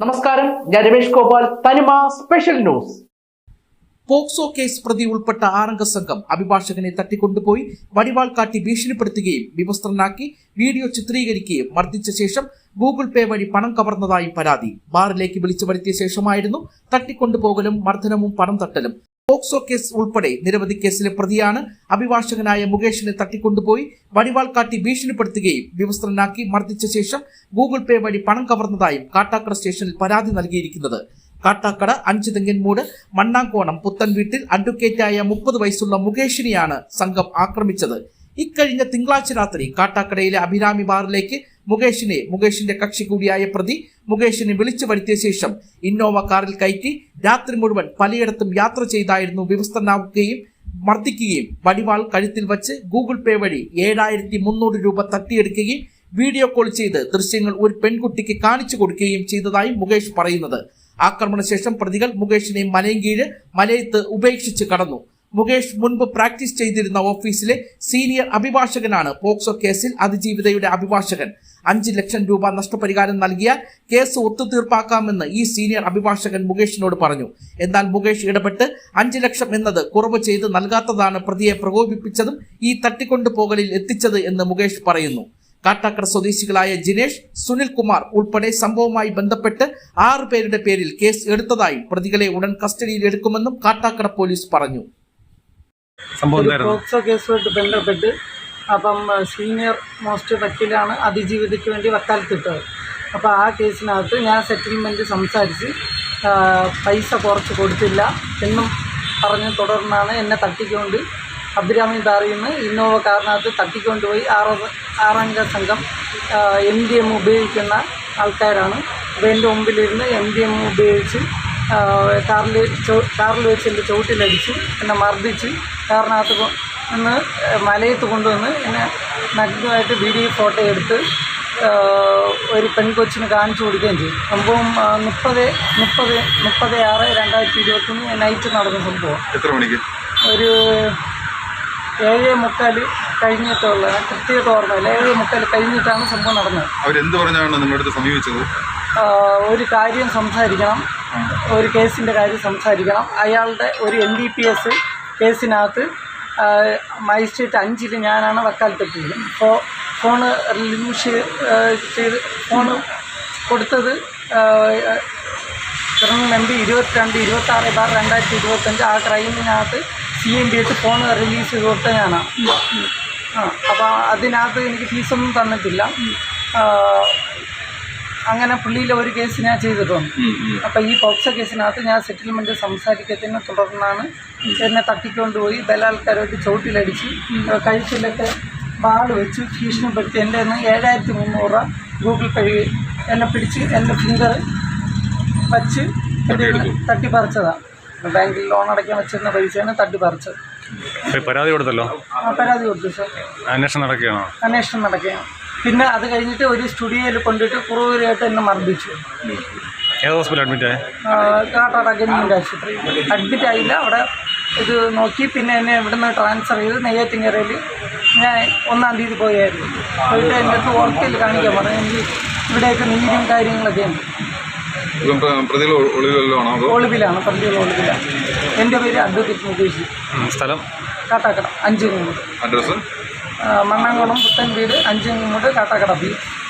നമസ്കാരം. ഞാൻ രമേഷ് ഗോപാൽ. തനിമ സ്പെഷ്യൽ ന്യൂസ് പോക്സോ കേസ് പ്രതി ഉൾപ്പെട്ട ആറംഗ സംഘം അഭിഭാഷകനെ തട്ടിക്കൊണ്ടുപോയി വടിവാൾ കാട്ടി ഭീഷണിപ്പെടുത്തുകയും വിവസ്ത്രനാക്കി വീഡിയോ ചിത്രീകരിക്കുകയും മർദ്ദിച്ച ശേഷം ഗൂഗിൾ പേ വഴി പണം കവർന്നതായും പരാതി. ബാറിലേക്ക് വിളിച്ചു വരുത്തിയ ശേഷമായിരുന്നു തട്ടിക്കൊണ്ടുപോകലും മർദ്ദനവും പണം തട്ടലും. പോക്സോ കേസ് ഉൾപ്പെടെ നിരവധി കേസിലെ പ്രതിയാണ് അഭിഭാഷകനായ മുകേഷിനെ തട്ടിക്കൊണ്ടുപോയി വടിവാൾ കാട്ടി ഭീഷണിപ്പെടുത്തുകയും വിവസ്ത്രനാക്കി മർദ്ദിച്ച ശേഷം ഗൂഗിൾ പേ വഴി പണം കവർന്നതായും കാട്ടാക്കട സ്റ്റേഷനിൽ പരാതി നൽകിയിരിക്കുന്നത്. കാട്ടാക്കട അഞ്ച് തെങ്ങൻമൂട് മണ്ണാങ്കോണം പുത്തൻ വീട്ടിൽ അഡ്വക്കേറ്റായ മുപ്പത് വയസ്സുള്ള മുകേഷിനെയാണ് സംഘം ആക്രമിച്ചത്. ഇക്കഴിഞ്ഞ തിങ്കളാഴ്ച രാത്രി കാട്ടാക്കടയിലെ അഭിരാമി ബാറിലേക്ക് മുകേഷിനെ മുകേഷിന്റെ കക്ഷി കൂടിയായ പ്രതി മുകേഷിനെ വിളിച്ചു വരുത്തിയ ശേഷം ഇന്നോവ കാറിൽ കയറ്റി രാത്രി മുഴുവൻ പലയിടത്തും യാത്ര ചെയ്തായിരുന്നു വിവസ്ത്രനാവുകയും മർദ്ദിക്കുകയും വടിവാൾ കഴുത്തിൽ വച്ച് ഗൂഗിൾ പേ വഴി ഏഴായിരത്തി മുന്നൂറ് രൂപ തട്ടിയെടുക്കുകയും വീഡിയോ കോൾ ചെയ്ത് ദൃശ്യങ്ങൾ ഒരു പെൺകുട്ടിക്ക് കാണിച്ചു കൊടുക്കുകയും ചെയ്തതായി മുകേഷ് പറയുന്നത്. ആക്രമണശേഷം പ്രതികൾ മുകേഷിനെ മലയും കീഴ് മലയത്ത് ഉപേക്ഷിച്ച് കടന്നു. മുകേഷ് മുൻപ് പ്രാക്ടീസ് ചെയ്തിരുന്ന ഓഫീസിലെ സീനിയർ അഭിഭാഷകനാണ്. പോക്സോ കേസിൽ അതിജീവിതയുടെ അഭിഭാഷകൻ. അഞ്ച് ലക്ഷം രൂപ നഷ്ടപരിഹാരം നൽകിയാൽ കേസ് ഒത്തുതീർപ്പാക്കാമെന്ന് ഈ സീനിയർ അഭിഭാഷകൻ മുകേഷിനോട് പറഞ്ഞു. എന്നാൽ മുകേഷ് ഇടപെട്ട് അഞ്ച് ലക്ഷം എന്നത് കുറവ് ചെയ്ത് നൽകാത്തതാണ് പ്രതിയെ പ്രകോപിപ്പിച്ചതും ഈ തട്ടിക്കൊണ്ടുപോകലിൽ എത്തിച്ചത് എന്ന് മുകേഷ് പറയുന്നു. കാട്ടാക്കട സ്വദേശികളായ ജിനേഷ് സുനിൽകുമാർ ഉൾപ്പെടെ സംഭവവുമായി ബന്ധപ്പെട്ട് ആറ് പേരുടെ പേരിൽ കേസ് എടുത്തതായും പ്രതികളെ ഉടൻ കസ്റ്റഡിയിൽ എടുക്കുമെന്നും കാട്ടാക്കട പോലീസ് പറഞ്ഞു. പോക്സോ കേസുമായിട്ട് ബന്ധപ്പെട്ട് അപ്പം സീനിയർ മോസ്റ്റ് വക്കീലാണ് അതിജീവിതയ്ക്ക് വേണ്ടി വക്കാലത്തിട്ടത്. അപ്പോൾ ആ കേസിനകത്ത് ഞാൻ സെറ്റിൽമെന്റ് സംസാരിച്ച് പൈസ കുറച്ച് കൊടുത്തില്ല. എന്നും പറഞ്ഞ് തുടർന്നാണ് എന്നെ തട്ടിക്കൊണ്ട് അബ്ദുരാമി ബാറിൽ നിന്ന് ഇന്നോവ കാറിനകത്ത് തട്ടിക്കൊണ്ടുപോയി. ആറോ ആറംഗ സംഘം എം ഡി എം ഉപയോഗിക്കുന്ന ആൾക്കാരാണ്. അപ്പോൾ എന്റെ മുമ്പിലിരുന്ന് എം ഡി എം ഉപയോഗിച്ച് കാറിൽ കാറിൽ വെച്ച് എന്റെ ചുവട്ടിലടിച്ച് എന്നെ മർദ്ദിച്ച് കാറിനകത്ത് നിന്ന് മലയത്ത് കൊണ്ടുവന്ന് എന്നെ നഗ്നമായിട്ട് വീഡിയോ ഫോട്ടോ എടുത്ത് ഒരു പെൺകൊച്ചിന് കാണിച്ചു കൊടുക്കുകയും ചെയ്തു. സംഭവം മുപ്പത് മുപ്പത് മുപ്പത് ആറ് രണ്ടായിരത്തി ഇരുപത്തൊന്ന് നൈറ്റ് നടന്ന സംഭവം. എത്ര മണിക്ക്? ഒരു ഏഴ് മുക്കാൽ കഴിഞ്ഞിട്ടുള്ള കൃത്യമായിട്ട് ഓർമ്മയില്ല. ഏഴ് മുക്കാൽ കഴിഞ്ഞിട്ടാണ് സംഭവം നടന്നത്. അവരെന്ത് പറഞ്ഞാണ് നിങ്ങളുടെ അടുത്ത് സമീപിച്ചത്? ഒരു കാര്യം സംസാരിക്കണം. ഒരു കേസിന്റെ കാര്യം സംസാരിക്കണം. അയാളുടെ ഒരു എൻ ഡി പി എസ് കേസിനകത്ത് മജിസ്ട്രേറ്റ് അഞ്ചിൽ ഞാനാണ് വക്കാലത്തെത്തിയത് അപ്പോൾ ഫോണ് റിലൂഷ് ചെയ്ത് ഫോണ് കൊടുത്തത് ക്രിമിനൽ എം പി ഇരുപത്തിരണ്ട് ഇരുപത്താറ് ബാർ രണ്ടായിരത്തി ഇരുപത്തഞ്ച്. ആ ക്രൈമിനകത്ത് സി എം ബി എട്ട് ഫോൺ റിലീസ് ചെയ്ത് കൊടുത്ത ഞാനാണ് ആ അപ്പോൾ അതിനകത്ത് എനിക്ക് ഫീസൊന്നും തന്നിട്ടില്ല. അങ്ങനെ പുള്ളിയിലെ ഒരു കേസ് ഞാൻ ചെയ്തിട്ടുണ്ട്. അപ്പോൾ ഈ പോക്സോ കേസിനകത്ത് ഞാൻ സെറ്റിൽമെന്റ് സംസാരിക്കത്തിനെ തുടർന്നാണ് എന്നെ തട്ടിക്കൊണ്ടുപോയി ബലാൽക്കാരോട്ട് ചോട്ടിലടിച്ച് കഴുത്തിലൊക്കെ ബാൾ വെച്ച് ഭീഷണിപ്പെടുത്തി എന്റെ നിന്ന് ഏഴായിരത്തി മുന്നൂറ് രൂപ ഗൂഗിൾ പേ എന്നെ പിടിച്ച് എന്റെ ഫിംഗർ വച്ച് തട്ടിപ്പറിച്ചതാണ് ബാങ്കിൽ ലോൺ അടയ്ക്കാൻ വെച്ചിരുന്ന പൈസയാണ് തട്ടിപ്പറിച്ചത്. പരാതി കൊടുത്തല്ലോ? പരാതി കൊടുത്തു സാർ അന്വേഷണം നടക്കുകയാണോ? അന്വേഷണം നടക്കുകയാണ്. പിന്നെ അത് കഴിഞ്ഞിട്ട് ഒരു സ്റ്റുഡിയോയിൽ കൊണ്ടിട്ട് കുറൂരായിട്ട് എന്നെ മർദ്ദിച്ചു. ഏത് ഹോസ്പിറ്റൽ അഡ്മിറ്റ് ആയി? കാട്ടാട ഗവൺമെന്റ് ആശുപത്രി. അഡ്മിറ്റ് ആയില്ല. അവിടെ ഇത് നോക്കി. പിന്നെ എന്നെ ഇവിടുന്ന് ട്രാൻസ്ഫർ ചെയ്ത് നെയ്യാറ്റിങ്ങരയിൽ ഞാൻ ഒന്നാം തീയതി പോയായിരുന്നു. പോയിട്ട് എന്റെ അടുത്ത് ഓർക്കയിൽ കാണിക്കാൻ പറഞ്ഞു. എനിക്ക് ഇവിടെയൊക്കെ നീരും കാര്യങ്ങളൊക്കെ ഉണ്ട്. പ്രതികൾ ഒളിവിലാണ്. പള്ളിയിൽ ഒളിവിലാണ്. എന്റെ പേര് അഡ്വക്കേറ്റ് മുകേഷ്. സ്ഥലം? കാട്ടാക്കട. അഞ്ച് മൂട് അഡ്രസ്സ് മണ്ണാങ്കോണം പുത്തൻ വീട് അഞ്ച് മൂട് കാട്ടാക്കട ബീച്ച്